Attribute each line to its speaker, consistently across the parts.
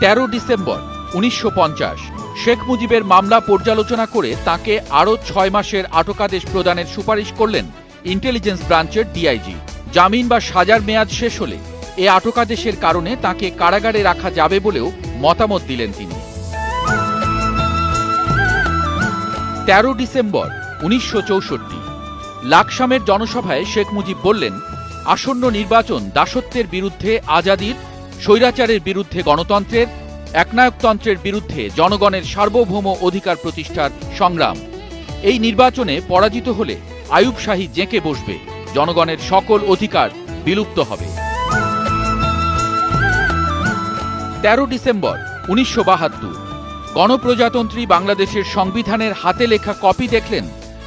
Speaker 1: তেরো ডিসেম্বর, উনিশশো শেখ মুজিবের মামলা পর্যালোচনা করে তাকে আরও ছয় মাসের আটকাদেশ প্রদানের সুপারিশ করলেন ইন্টেলিজেন্স ব্রাঞ্চের ডিআইজি। জামিন বা সাজার মেয়াদ শেষ হলে এ আটকাদেশের কারণে তাকে কারাগারে রাখা যাবে বলেও মতামত দিলেন তিনি। তেরো ডিসেম্বর, উনিশশো চৌষট্টি। লাকসামের জনসভায় শেখ মুজিব বললেন, আসন্ন নির্বাচন দাসত্বের বিরুদ্ধে আজাদির স্বৈরাচারের বিরুদ্ধে গণতন্ত্রের, একনায়কতন্ত্রের বিরুদ্ধে জনগণের সার্বভৌম অধিকার প্রতিষ্ঠার সংগ্রাম। এই নির্বাচনে পরাজিত হলে আয়ুব শাহী জেঁকে বসবে। জনগণের সকল অধিকার বিলুপ্ত হবে। তেরো ডিসেম্বর উনিশশো বাহাত্তর। গণপ্রজাতন্ত্রী বাংলাদেশের সংবিধানের হাতে লেখা কপি দেখলেন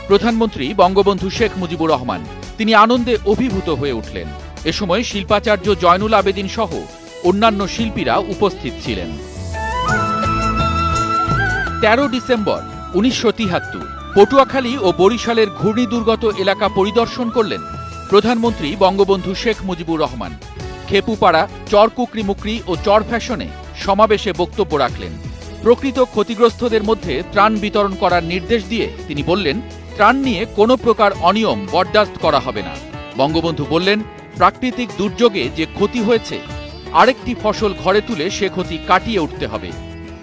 Speaker 1: প্রধানমন্ত্রী বঙ্গবন্ধু শেখ মুজিবুর রহমান। তিনি আনন্দে অভিভূত হয়ে উঠলেন। এ সময় শিল্পাচার্য জয়নুল আবেদিন সহ অন্যান্য শিল্পীরা উপস্থিত ছিলেন। তেরো ডিসেম্বর উনিশশো তিয়াত্তর পটুয়াখালী ও বরিশালের ঘূর্ণি দুর্গত এলাকা পরিদর্শন করলেন প্রধানমন্ত্রী বঙ্গবন্ধু শেখ মুজিবুর রহমান। খেপুপাড়া চরকুকরি মুকরি ও চর ফ্যাশনে সমাবেশে বক্তব্য রাখলেন। প্রকৃত ক্ষতিগ্রস্তদের মধ্যে ত্রাণ বিতরণ করার নির্দেশ দিয়ে তিনি বললেন, ত্রাণ নিয়ে কোনো প্রকার অনিয়ম বরদাস্ত করা হবে না। বঙ্গবন্ধু বললেন, প্রাকৃতিক দুর্যোগে যে ক্ষতি হয়েছে আরেকটি ফসল ঘরে তুলে সে ক্ষতি কাটিয়ে উঠতে হবে।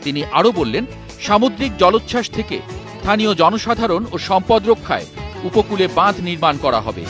Speaker 1: তিনি আরও বললেন, সামুদ্রিক জলোচ্ছ্বাস থেকে স্থানীয় জনসাধারণ ও সম্পদ রক্ষায় উপকূলে বাঁধ নির্মাণ করা হবে।